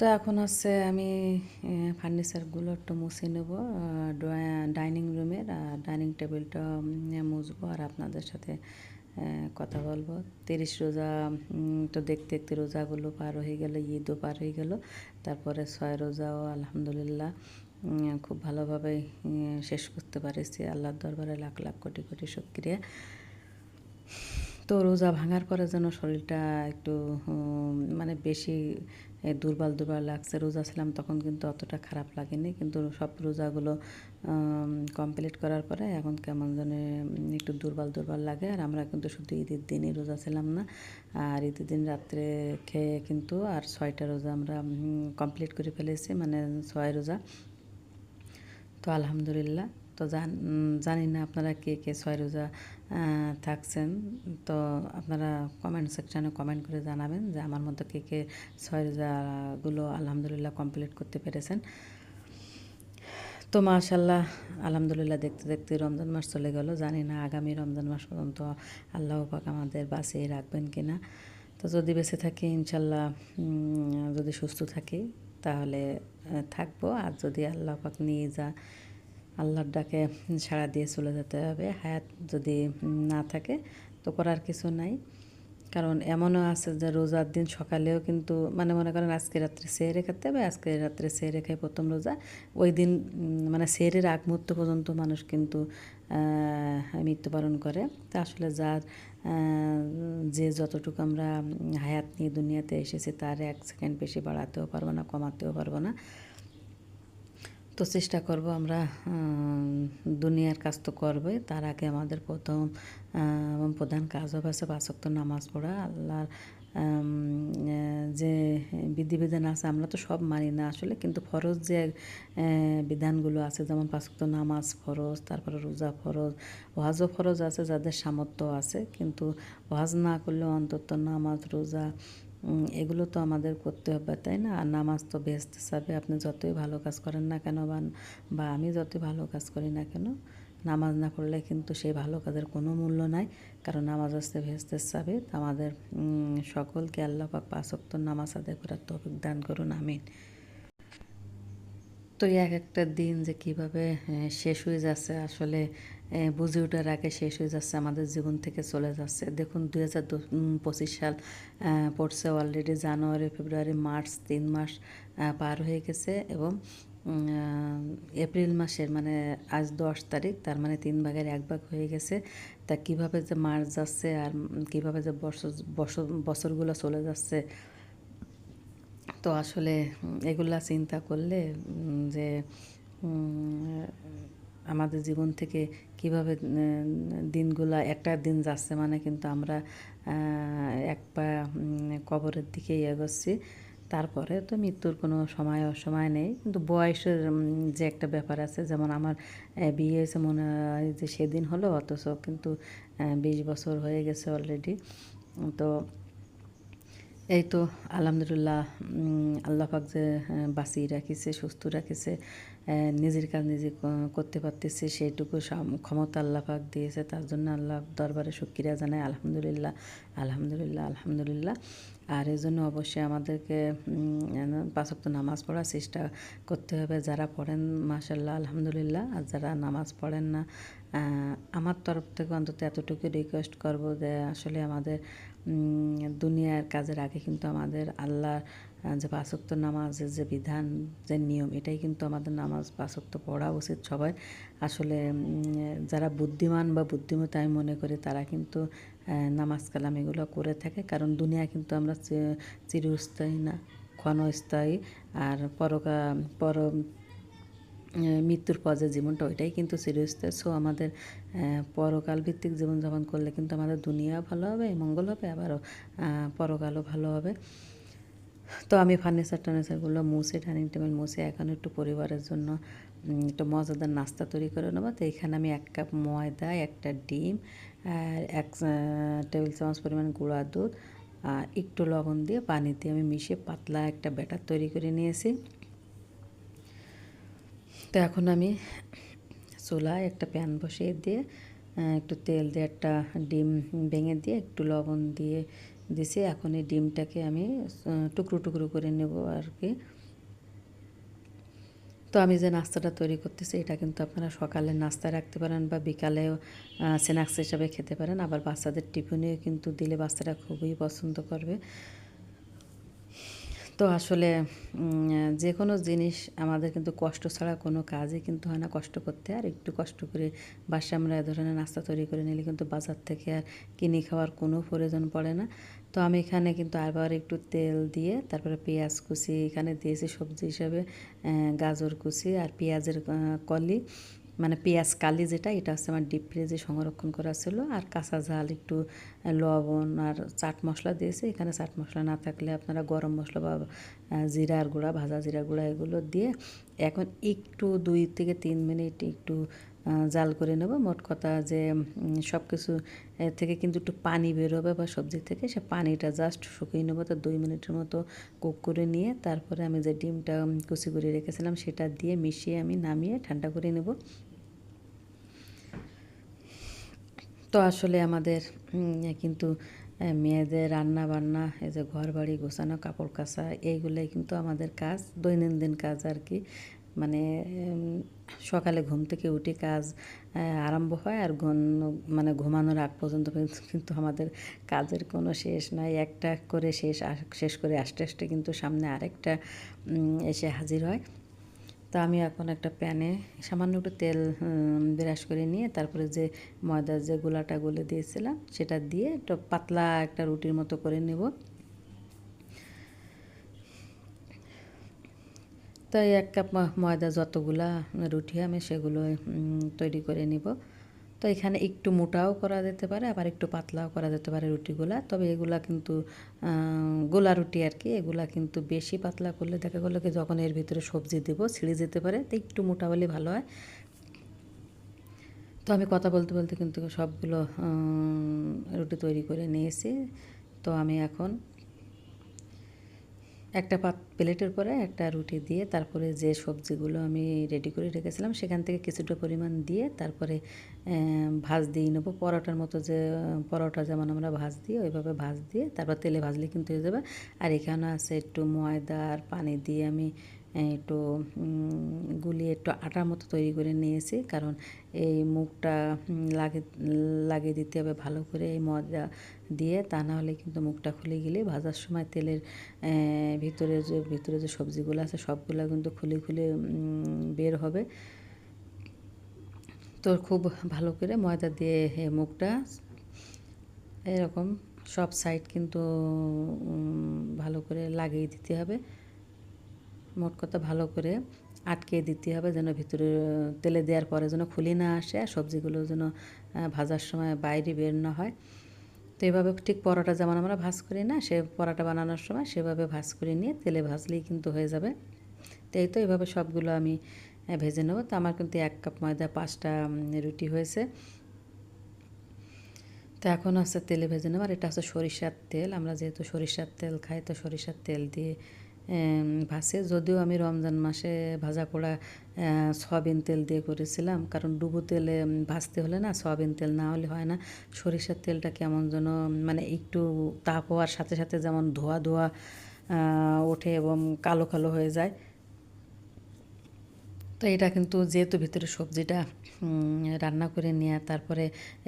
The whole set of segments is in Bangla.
তো এখন হচ্ছে আমি ফার্নিচারগুলো একটু মুছে নেব ডাইনিং রুমের আর ডাইনিং টেবিলটা মুছবো, আর আপনাদের সাথে কথা বলব। তিরিশ রোজা তো দেখতে দেখতে রোজাগুলো পার হয়ে গেল, ঈদও পার হয়ে গেল। তারপরে ছয় রোজাও আলহামদুলিল্লাহ খুব ভালোভাবে শেষ করতে পারেছি। আল্লাহর দরবারে লাখ লাখ কোটি কোটি শুক্রিয়া। তো রোজা ভাঙার পরে যেন শরীরটা একটু মানে বেশি দুর্বল দুর্বল লাগছে, রোজা ছিলাম তখন কিন্তু অতটা খারাপ লাগেনি। কিন্তু সব রোজাগুলো কমপ্লিট করার পরে এখন কেমন যেন একটু দুর্বল দুর্বল লাগে। আর আমরা কিন্তু শুধু ঈদের দিনই রোজা ছিলাম না, আর ঈদের দিন রাত্রে খেয়ে কিন্তু আর ছয়টা রোজা আমরা কমপ্লিট করে ফেলেছি মানে ছয় রোজা। তো আলহামদুলিল্লাহ। তো জান না আপনারা কে কে ছয় রোজা থাকছেন, তো আপনারা কমেন্ট সেকশানে কমেন্ট করে জানাবেন যে আমার মতো কে কে ছয় রোজাগুলো আলহামদুলিল্লাহ কমপ্লিট করতে পেরেছেন। তো মাশাল্লাহ আলহামদুলিল্লাহ দেখতে দেখতে রমজান মাস চলে গেল। জানি না আগামী রমজান মাস পর্যন্ত আল্লাহ পাক আমাদের বাঁচিয়ে রাখবেন কি না তো যদি বেঁচে থাকি ইনশাল্লাহ যদি সুস্থ থাকি তাহলে থাকব। আর যদি আল্লাহ পাক নিয়ে যা আল্লাহর ডাকে সাড়া দিয়ে চলে যেতে হবে। হায়াত যদি না থাকে তো করার কিছু নাই। কারণ এমনও আছে যে রোজার দিন সকালেও কিন্তু মানে মনে করেন আজকে রাত্রে সেরে খেতে হবে, আজকে রাত্রে সেরে খাই প্রথম রোজা। ওই দিন মানে সেরের আগ মুহূর্ত পর্যন্ত মানুষ কিন্তু মৃত্যুবরণ করে। তা আসলে যার যে যতটুকু আমরা হায়াত নিয়ে দুনিয়াতে এসেছি তার এক সেকেন্ড বেশি বাড়াতেও পারব না, কমাতেও পারব না। তো চেষ্টা করব আমরা দুনিয়ার কাজ তো করবই। তার আগে আমাদের প্রথম প্রধান কাজ হবে পাঁচক্ত নামাজ পড়া। আল্লাহর যে বিধিবিধান আছে আমরা তো সব মানি না আসলে, কিন্তু ফরজ যে বিধানগুলো আছে, যেমন পাঁচক্ত নামাজ ফরজ, তারপরে রোজা ফরজ, ওয়াজও ফরজ আছে, যাদের সামর্থ্য আছে। কিন্তু ওয়াজ না করলেও অন্তত নামাজ, রোজা এগুলো তো আমাদের করতে হবে, তাই না? আর নামাজ তো বেহেস্ত হিসাবে আপনি যতই ভালো কাজ করেন না কেন বা আমি যতই ভালো কাজ করি না কেন, নামাজ না পড়লে কিন্তু সেই ভালো কাজের কোনো মূল্য নাই। কারণ নামাজ আসতে ভেস্তে হিসাবে আমাদের সকলকে আল্লাহ পাক পাঁচক্ত নামাজ আদায় করার তৌফিক দান করুন, আমিন। তো এক একটা দিন যে কীভাবে শেষ হয়ে যাচ্ছে আসলে বুঝে ওঠার আগে শেষ হয়ে যাচ্ছে আমাদের জীবন থেকে চলে যাচ্ছে। দেখুন, দুই হাজার পঁচিশ সাল পড়ছে অলরেডি জানুয়ারি, ফেব্রুয়ারি, মার্চ, তিন মাস পার হয়ে গেছে এবং এপ্রিল মাসের মানে আজ দশ তারিখ, তার মানে তিন ভাগের এক ভাগ হয়ে গেছে। তা কীভাবে যে মার্চ যাচ্ছে আর কীভাবে যে বছর বছর বছরগুলো চলে যাচ্ছে, তো আসলে এগুলা চিন্তা করলে যে আমাদের জীবন থেকে কীভাবে দিনগুলা একটা দিন যাচ্ছে মানে কিন্তু আমরা এক পা কবরের দিকে এগোচ্ছি। তারপরে তো মৃত্যুর কোনো সময় অসময় নেই। কিন্তু বয়সের যে একটা ব্যাপার আছে, যেমন আমার বিয়ে হয়েছে মনে হয় যে সেদিন হলো অথচ কিন্তু বিশ বছর হয়ে গেছে অলরেডি তো এই তো আলহামদুলিল্লাহ আল্লাহ পাক যে বাঁচিয়ে রাখিছে, সুস্থ রাখিছে। নিজের কাজ নিজে করতে পারতেছে, সেইটুকু ক্ষমতা আল্লাহ পাক দিয়েছে, তার জন্য আল্লাহ দরবারে শুক্রিয়া জানাই, আলহামদুলিল্লাহ আলহামদুলিল্লাহ আলহামদুলিল্লাহ। আর এই জন্য অবশ্যই আমাদেরকে পাঁচক্ত নামাজ পড়ার চেষ্টা করতে হবে। যারা পড়েন মাসাল্লাহ আলহামদুলিল্লাহ, আর যারা নামাজ পড়েন না আমার তরফ থেকে অন্তত এতটুকু রিকোয়েস্ট করব যে আসলে আমাদের দুনিয়ার কাজের আগে কিন্তু আমাদের আল্লাহ যে পাঁচক্ত নামাজের যে বিধান, যে নিয়ম, এটাই কিন্তু আমাদের নামাজ পাঁচক্ত পড়া উচিত সবাই আসলে যারা বুদ্ধিমান বা বুদ্ধিমতী আমি মনে করি, তারা কিন্তু নামাজ কালাম এগুলো করে থাকে। কারণ দুনিয়া কিন্তু আমরা চিরস্থায়ী না, ক্ষণস্থায়ী। আর পরকা, পর মৃত্যুর পর যে জীবনটা, ওইটাই কিন্তু চিরস্থায়ী সো আমাদের পরকাল ভিত্তিক জীবনযাপন করলে কিন্তু আমাদের দুনিয়া ভালো হবে, মঙ্গল হবে, আবারও পরকালও ভালো হবে। তো আমি ফার্নিচার টার্নিচারগুলো মুছে ডাইনিং টেবিল মুছে, এখন একটু পরিবারের জন্য একটু মজাদার নাস্তা তৈরি করে নেব। তো এখানে আমি এক কাপ ময়দা, একটা ডিম, আর এক টেবিল চামচ পরিমাণ গুঁড়া দুধ, আর একটু লবণ দিয়ে পানি দিয়ে আমি মিশিয়ে পাতলা একটা ব্যাটার তৈরি করে নিয়েছি। তো এখন আমি চুলায় একটা প্যান বসিয়ে দিয়ে একটু তেল দিয়ে একটা ডিম ভেঙে দিয়ে একটু লবণ দিয়ে দিছি। এখন এই ডিমটাকে আমি টুকরো টুকরো করে নেব আর কি। তো আমি যে নাস্তাটা তৈরি করতেছি, এটা কিন্তু আপনারা সকালে নাস্তা রাখতে পারেন বা বিকালেও স্ন্যাক্স হিসাবে খেতে পারেন। আবার বাচ্চাদের টিফিনেও কিন্তু দিলে বাচ্চারা খুবই পছন্দ করবে। তো আসলে যে কোনো জিনিস আমাদের কিন্তু কষ্ট ছাড়া কোনো কাজই কিন্তু হয় না। কষ্ট করতে আর একটু কষ্ট করে বাসায় আমরা এ ধরনের নাস্তা তৈরি করে নিলে কিন্তু বাজার থেকে আর কিনে খাওয়ার কোনো প্রয়োজন পড়ে না। তো আমি এখানে কিন্তু আবার একটু তেল দিয়ে তারপরে পেঁয়াজ কুচি এখানে দিয়েছি সবজি হিসাবে গাজর কুচি আর পেঁয়াজের কলি। মানে পেঁয়াজ কালি যেটা, এটা হচ্ছে আমার ডিপ ফ্রিজে সংরক্ষণ করা ছিল। আর কাঁচা ঝাল, একটু লবণ আর চাট মশলা দিয়েছে। এখানে চাট মশলা না থাকলে আপনারা গরম মশলা বা জিরার গুঁড়া, ভাজা জিরা গুঁড়া এগুলো দিয়ে এখন একটু দুই থেকে তিন মিনিট একটু জাল করে নেব। মোট কথা যে সব কিছু থেকে কিন্তু একটু পানি বেরোবে বা সবজি থেকে। সে পানিটা জাস্ট শুকিয়ে নেব। তো দুই মিনিটের মতো কুক করে নিয়ে তারপরে আমি যে ডিমটা কুচি করে রেখেছিলাম, সেটা দিয়ে মিশিয়ে আমি নামিয়ে ঠান্ডা করে নেব। তো আসলে আমাদের কিন্তু মেয়েদের রান্না বান্না এই যে ঘর বাড়ি গোছানো, কাপড় কাচা, এইগুলোই কিন্তু আমাদের কাজ, দৈনন্দিন কাজ আর কি। মানে সকালে ঘুম থেকে উঠে কাজ আরম্ভ হয় আর মানে ঘুমানোর আগ পর্যন্ত কিন্তু- আমাদের কাজের কোনো শেষ নাই। একটা করে শেষ শেষ করে আস্তে আস্তে কিন্তু সামনে আরেকটা এসে হাজির হয়। তো আমি এখন একটা প্যানে সামান্য একটু তেল ব্রাশ করে নিয়ে তারপরে যে ময়দার যে গোলাটা গুলে দিয়েছিলাম সেটা দিয়ে একটু পাতলা একটা রুটির মতো করে নেব। তাই এক কাপ ময়দা যতগুলা রুটি আমি সেগুলো তৈরি করে নিব। তো এখানে একটু মোটাও করা যেতে পারে, আবার একটু পাতলাও করা যেতে পারে রুটিগুলা। তবে এগুলা কিন্তু গোলা রুটি আর কি, এগুলা কিন্তু বেশি পাতলা করলে দেখা গেলো কি যখন এর ভিতরে সবজি দেবো, ছিঁড়ে যেতে পারে, তো একটু মোটা হলে ভালো হয়। তো আমি কথা বলতে বলতে কিন্তু সবগুলো রুটি তৈরি করে নিয়েছি। তো আমি এখন একটা পাত প্লেটের পরে একটা রুটি দিয়ে তারপরে যে সবজিগুলো আমি রেডি করে রেখেছিলাম, সেখান থেকে কিছুটা পরিমাণ দিয়ে তারপরে ভাজ দিয়ে নেব। পরোটার মতো যে, পরোটা যেমন আমরা ভাজ দিই, ওইভাবে ভাজ দিয়ে তারপর তেলে ভাজলে কিন্তু হয়ে যাবে। আর এখানে আছে একটু ময়দা আর পানি দিয়ে আমি একটু গুলিয়ে একটু আটার মতো তৈরি করে নিয়েছি। কারণ এই মুখটা লাগে, লাগিয়ে দিতে হবে ভালো করে। এই ময়দা দিয়ে তা না হলে কিন্তু মুখটা খুলে গেলে ভাজার সময় তেলের ভিতরে যে ভিতরে যে সবজিগুলো আছে সবগুলো কিন্তু খুলে খুলে বের হবে। তো খুব ভালো করে ময়দা দিয়ে মুখটা, এরকম সব সাইড কিন্তু ভালো করে লাগিয়ে দিতে হবে। মোট কথা ভালো করে আটকে দিতে হবে যেন ভিতরে, তেলে দেওয়ার পরে যেন খুলে না আসে আর সবজিগুলো যেন ভাজার সময় বাইরে বের না হয়। তো এভাবে ঠিক পরোটা যেমন আমরা ভাজ করি না, সে পরোটা বানানোর সময় সেভাবে ভাজ করে নিয়ে তেলে ভাজলেই কিন্তু হয়ে যাবে। তো এই তো এভাবে সবগুলো আমি ভেজে নেব। তো আমার কিন্তু এক কাপ ময়দা, পাঁচটা রুটি হয়েছে। তো এখন হচ্ছে তেলে ভেজে নেব। আর এটা হচ্ছে সরিষার তেল। আমরা যেহেতু সরিষার তেল খাই, তো সরিষার তেল দিয়ে ভাসে। যদিও আমি রমজান মাসে ভাজা পোড়া সয়াবিন তেল দিয়ে করেছিলাম। কারণ ডুবো তেলে ভাজতে হলে না সয়াবিন তেল না হলে হয় না। সরিষার তেলটা কেমন যেন মানে একটু তাপ হওয়ার সাথে সাথে যেমন ধোয়া ধোয়া ওঠে এবং কালো কালো হয়ে যায়। তো এটা কিন্তু যেহেতু ভিতরে সবজিটা রান্না করে নেওয়া তারপরে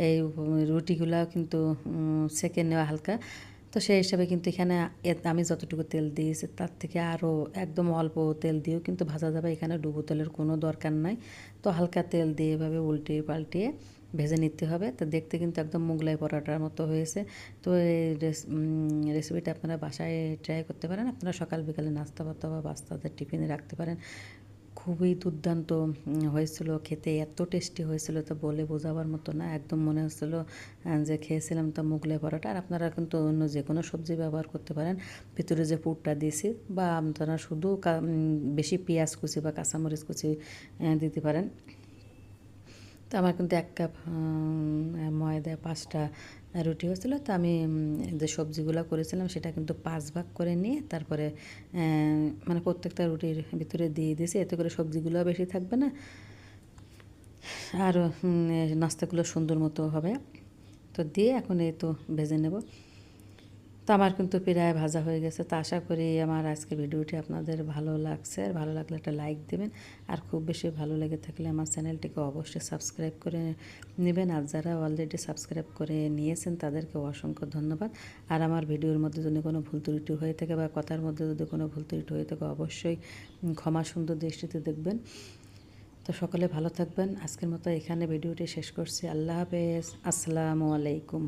এই রুটিগুলাও কিন্তু সেকে নেওয়া হালকা। তো সেই হিসাবে কিন্তু এখানে আমি যতটুকু তেল দিয়েছি তার থেকে আরও একদম অল্প তেল দিয়েও কিন্তু ভাজা যাবে। এখানে ডুবো তেলের কোনো দরকার নাই। তো হালকা তেল দিয়ে এভাবে উল্টিয়ে পাল্টিয়ে ভেজে নিতে হবে। তো দেখতে কিন্তু একদম মোগলাই পরোটার মতো হয়েছে। তো এই রেস- রেসিপিটা আপনারা বাসায় ট্রাই করতে পারেন। আপনারা সকাল বিকালে নাস্তা বা বাচ্চাদের টিফিনে রাখতে পারেন। খুবই দুর্দান্ত হয়েছিল। খেতে এত টেস্টি হয়েছিল তো বলে বোঝাবার মতো না। একদম মনে হচ্ছিল যে খেয়েছিলাম তো মুগলাই পরোটা। আর আপনারা কিন্তু অন্য যে কোনো সবজি ব্যবহার করতে পারেন। ভিতরে যে পুরটা দিয়েছি বা আপনারা শুধু বেশি পেঁয়াজ কুচি বা কাঁচামরিচ কুচি দিতে পারেন। তো আমার কিন্তু এক কাপ ময়দা, পাঁচটা রুটি হয়েছিল, তো আমি যে সবজিগুলো করেছিলাম সেটা কিন্তু পাঁচ ভাগ করে নিয়ে তারপরে মানে প্রত্যেকটা রুটির ভিতরে দিয়ে দিয়েছি, এতে করে সবজিগুলো বেশি থাকবে না। আর নাস্তাগুলো সুন্দর মতো হবে। তো দিয়ে এখন এই তো ভেজে নেব। তো আমার কিন্তু প্রায় ভাজা হয়ে গেছে। তো আশা করি আমার আজকে ভিডিওটি আপনাদের ভালো লাগছে। আর ভালো লাগলে একটা লাইক দেবেন। আর খুব বেশি ভালো লেগে থাকলে আমার চ্যানেলটিকে অবশ্যই সাবস্ক্রাইব করে নেবেন। আর যারা অলরেডি সাবস্ক্রাইব করে নিয়েছেন, তাদেরকে অসংখ্য ধন্যবাদ। আর আমার ভিডিওর মধ্যে যদি কোনো ভুল ত্রুটি হয়ে থাকে বা কথার মধ্যে যদি কোনো ভুল ত্রুটি হয়ে থাকে, অবশ্যই ক্ষমা সুন্দর দৃষ্টিতে দেখবেন। তো সকলে ভালো থাকবেন। আজকের মতো এখানে ভিডিওটি শেষ করছি। আল্লাহ হাফেজ। আসসালামু আলাইকুম।